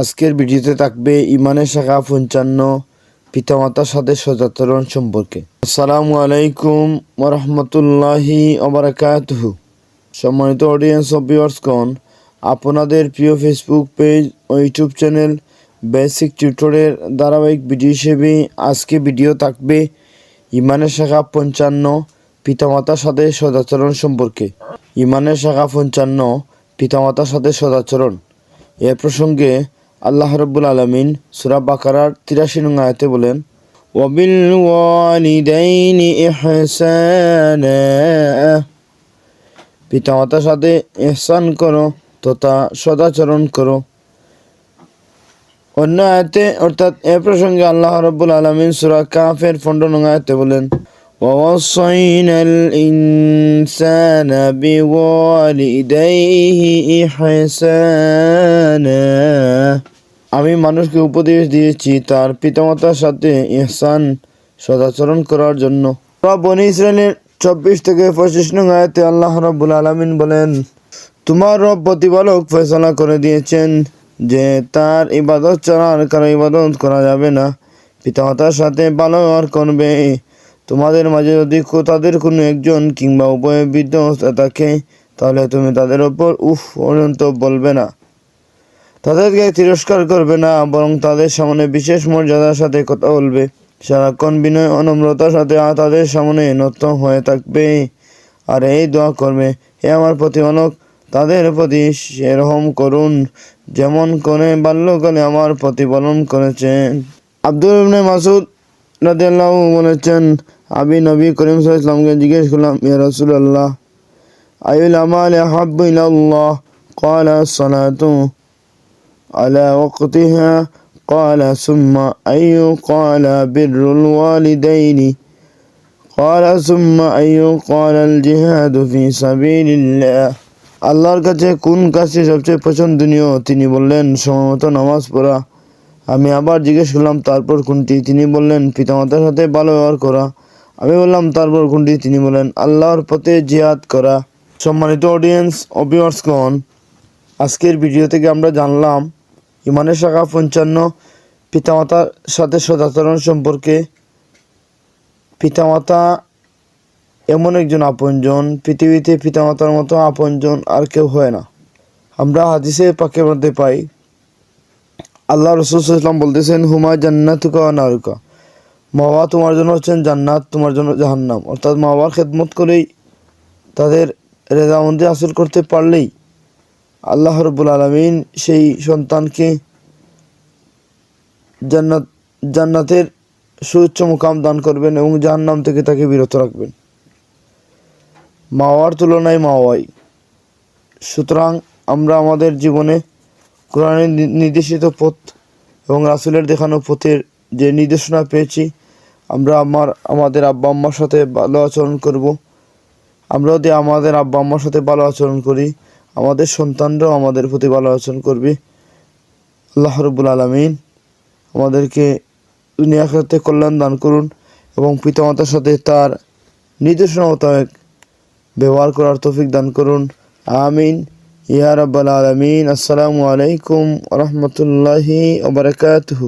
আজকের ভিডিওতে থাকবে ইমানের শাখা পঞ্চান্ন, পিতামাতার সাথে সদাচরণ সম্পর্কে। আসসালামু আলাইকুম ওরহমতুল্লাহি ওবরাকাতুহু। সম্মানিত অডিয়েন্স অফ ভিউয়ার্সগণ আপনাদের প্রিয় ফেসবুক পেজ ও ইউটিউব চ্যানেল বেসিক টিউটোরিয়াল ধারাবাহিক ভিডিও হিসেবে আজকে ভিডিও থাকবে ইমানের শাখা পঞ্চান্ন, পিতামাতার সাথে সদাচরণ সম্পর্কে। ইমানের শাখা পঞ্চান্ন, পিতামাতার সাথে সদাচরণ এ প্রসঙ্গে আল্লাহ রব্বুল আলমিন সুরা বাকারার তিরাশি নং আয়াতে বলেন ওবিল ওয়ালিদাইনি ইহসানা পিতামাতার সাথে ইহসান করো তথা সদাচরণ করো অন্য আয়াতে অর্থাৎ এ প্রসঙ্গে আল্লাহ রব্বুল আলমিন সুরা কাফের পনেরো নং আয়াতে বলেন ووصينا الإنسان بوالديه إحسانا আমি মানুষকে উপদেশ দিয়েছি তার পিতামাতার সাথে ইহসান সদাচরণ করার জন্য। বনি ইসরায়েলের চব্বিশ থেকে পঁচিশ নং আয়াতে আল্লাহ রব্বুল আলমিন বলেন, তোমার রব প্রতিপালক ফয়সলা করে দিয়েছেন যে তার ইবাদত আর কারও ইবাদত করা যাবে না। পিতামাতার সাথে ভালো ব্যবহার করবে। তোমাদের মাঝে যদি তাদের কোনো একজন কিংবা উভয় বৃদ্ধ থাকে, তাহলে তুমি তাদের ওপর উফ পর্যন্ত বলবে না। তাদেরকে তিরস্কার করবে না, বরং তাদের সামনে বিশেষ মর্যাদার সাথে কথা বলবে। সারাক্ষণ বিনয় অনম্রতার সাথে তাদের সামনে নত হয়ে থাকবে। আর এই দোয়া করবে, হে আমার প্রতিপালক, তাদের প্রতি সেরকম করুন, যেমন করে বাল্যকালে আমার প্রতিপালন করেছেন। আব্দুল ইবনে মাসুদ রাদিয়াল্লাহ বলেছেন, আমি নবী করিম সাল্লামকে জিজ্ঞেস করলাম, ইয়া রাসূলুল্লাহ আইউল আমাল হাব্বু ইলাল্লাহ? ক্বালা সালাতু على وقتها قال ثم أي قال بر الوالدين قال ثم أي قال الجهاد في سبيل الله আল্লাহর কাছে কোন কাজটি সবচেয়ে পছন্দনীয় তিনি বললেন সময়মতো নামাজ পড়া আমি আবার জিজ্ঞেস করলাম তারপর কোনটি তিনি বললেন পিতামাতার সাথে ভালো ব্যবহার করা আমি বললাম তারপর কোনটি তিনি বললেন আল্লাহর পথে জিহাদ করা সম্মানিত অডিয়েন্স অভিয়ার্সগণ আজকের ভিডিও থেকে আমরা জানলাম ইমানের শাখা পঞ্চান্ন, পিতামাতার সাথে সদাচরণ সম্পর্কে। পিতামাতা এমন একজন আপনজন, পৃথিবীতে পিতামাতার মতো আপনজন আর কেউ হয় না। আমরা হাদিসে পাকের মধ্যে পাই, আল্লাহ রসুল ইসলাম বলতেছেন, হুমা জান্নাতুকা নারুকা। মা বাবা তোমার জন্য হচ্ছেন জান্নাত, তোমার জন্য জাহান্নাম। অর্থাৎ মা বাবার খেদমত করেই তাদের রেজামন্দি হাসিল করতে পারলেই আল্লাহ রব্বুল আলমিন সেই সন্তানকে জান্নাত, জান্নাতের সুউচ্চ মুকাম দান করবেন এবং জাহান্নাম থেকে তাকে বিরত রাখবেন। মাওয়ার তুলনায় মাওয়াই। সুতরাং আমরা আমাদের জীবনে কোরআনের নির্দেশিত পথ এবং রাসুলের দেখানো পথের যে নির্দেশনা পেয়েছি, আমরা আমার, আমাদের আব্বা আম্মার সাথে ভালো আচরণ করব। আমরা যদি আমাদের আব্বা আম্মার সাথে ভালো আচরণ করি আমাদের সন্তানরাও আমাদের প্রতি ভালো আচরণ করবে। আল্লাহ রব্বুল আলমিন আমাদেরকে দুনিয়া খাতে কল্যাণ দান করুন এবং পিতামাতার সাথে তার নির্দেশনা মোতাবেক ব্যবহার করার তৌফিক দান করুন। আমিন। ইয়া রাব্বাল আলামিন। আসসালামু আলাইকুম রাহমাতুল্লাহি ওয়া বারাকাতুহু।